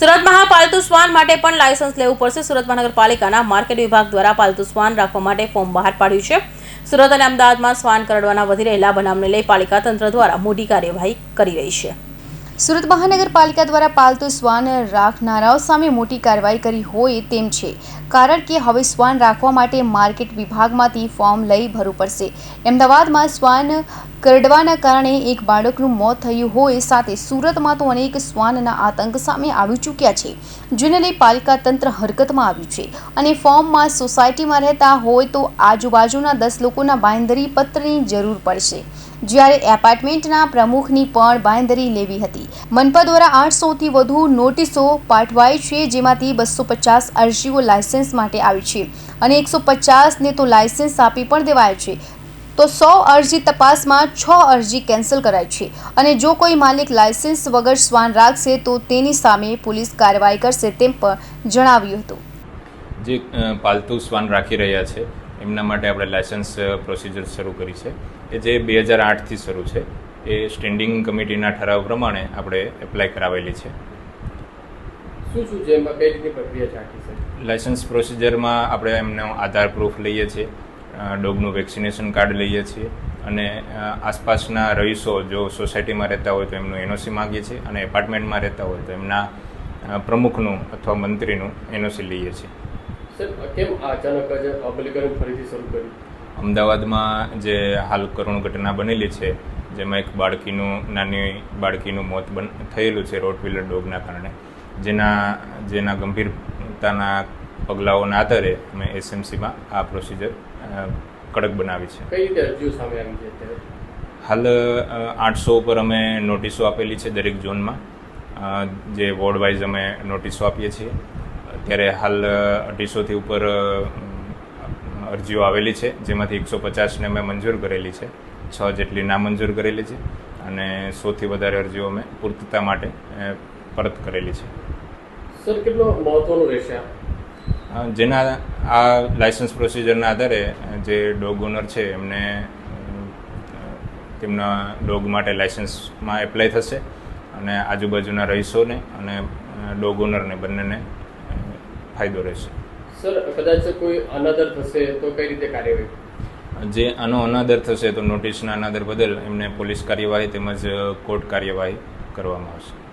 સુરત પાલતુ શ્વાન માટે પણ લાયસન્સ લેવું પડશે. સુરત મહાનગરપાલિકાના માર્કેટ વિભાગ દ્વારા પાલતુ શ્વાન રાખવા માટે ફોર્મ બહાર પાડ્યું છે. સુરત અને અમદાવાદમાં શ્વાન કરડવાના વધી રહેલા બનાવને લઈ પાલિકા તંત્ર દ્વારા મોટી કાર્યવાહી કરી રહી છે. સુરત મહાનગરપાલિકા દ્વારા પાલતુ શ્વાન રાખનારાઓ સામે મોટી કાર્યવાહી કરી હોય તેમ છે. કારણ કે હવે શ્વાન રાખવા માટે માર્કેટ વિભાગમાંથી ફોર્મ લઈ ભરવું પડશે. અમદાવાદમાં શ્વાન કરડવાના કારણે એક બાળકનું મોત થયું હોય સાથે સુરતમાં તો અનેક શ્વાનના આતંક સામે આવી ચૂક્યા છે. જેને લઈ પાલિકા તંત્ર હરકતમાં આવ્યું છે. અને ફોર્મમાં સોસાયટીમાં રહેતા હોય તો આજુબાજુના દસ લોકોના બાંયધરી પત્રની જરૂર પડશે. જ્યારે એપાર્ટમેન્ટના પ્રમુખની પણ બાંયધરી લેવી હતી. મનપા દ્વારા આઠસોથી વધુ નોટિસો પાઠવાઈ છે, જેમાંથી બસો પચાસ અરજીઓ લાયસન્સ માટે આવી છે અને એકસો પચાસને તો લાયસન્સ આપી પણ દેવાય છે. તો સો અરજી તપાસમાં છ અરજી કેન્સલ કરાઈ છે અને જો કોઈ માલિક લાયસન્સ વગર શ્વાન રાખશે, તો તેની સામે પોલીસ કાર્યવાહી કરશે તેમ પણ જણાવ્યું હતું. જે પાલતુ શ્વાન રાખી રહ્યા છે, એમના માટે આપણે લાયસન્સ પ્રોસિજર શરૂ કરી છે, કે જે બે હજાર આઠથી શરૂ છે. એ સ્ટેન્ડિંગ કમિટીના ઠરાવ પ્રમાણે આપણે એપ્લાય કરાવેલી છે. શું શું છે? એમાં કઈ પ્રક્રિયા ચાલતી છે? લાયસન્સ પ્રોસિજરમાં આપણે એમનો આધાર પ્રૂફ લઈએ છીએ ડોગનું વેક્સિનેશન કાર્ડ લઈએ છીએ અને આસપાસના રહીશો જો સોસાયટીમાં રહેતા હોય તો એમનું એનઓસી માગીએ છીએ અને એપાર્ટમેન્ટમાં રહેતા હોય તો એમના પ્રમુખનું અથવા મંત્રીનું એનઓસી લઈએ છીએ. કેમ અચાનક જ અમલીકરણ ફરીથી શરૂ કર્યું? અમદાવાદમાં જે હાલ કરુણ ઘટના બનેલી છે જેમાં એક બાળકીનું નાની બાળકીનું મોત બન થયેલું છે રોટવીલર ડોગના કારણે. જેના જેના ગંભીરતાના પગલાઓના આધારે અમે એસએમસીમાં આ પ્રોસિજર કડક બનાવી છે. કઈ રીતે અરજીઓ સામે આવી છે હાલ આઠસો ઉપર અમે નોટિસો આપેલી છે દરેક ઝોનમાં. જે વોર્ડ વાઇઝ અમે નોટિસો આપીએ છીએ. અત્યારે હાલ અઢીસોથી ઉપર અરજીઓ આવેલી છે જેમાંથી એકસો પચાસને અમે મંજૂર કરેલી છે. છ જેટલી નામંજૂર કરેલી છે અને સોથી વધારે અરજીઓ અમે પૂર્તતા માટે પરત કરેલી છે. સર કેટલો મહત્વનો રહેશે જેના આ લાયસન્સ પ્રોસિજરના આધારે જે ડોગ ઓનર છે એમને તેમના ડોગ માટે લાયસન્સમાં એપ્લાય થશે અને આજુબાજુના રહીશોને અને ડોગ ઓનરને બંનેને ફાયદો રહેશે. સર કદાચ કોઈ અનાદર થશે તો કઈ રીતે કાર્યવાહી? જે આનો અનાદર થશે તો નોટિસના અનાદર બદલ એમને પોલીસ કાર્યવાહી તેમજ કોર્ટ કાર્યવાહી કરવામાં આવશે.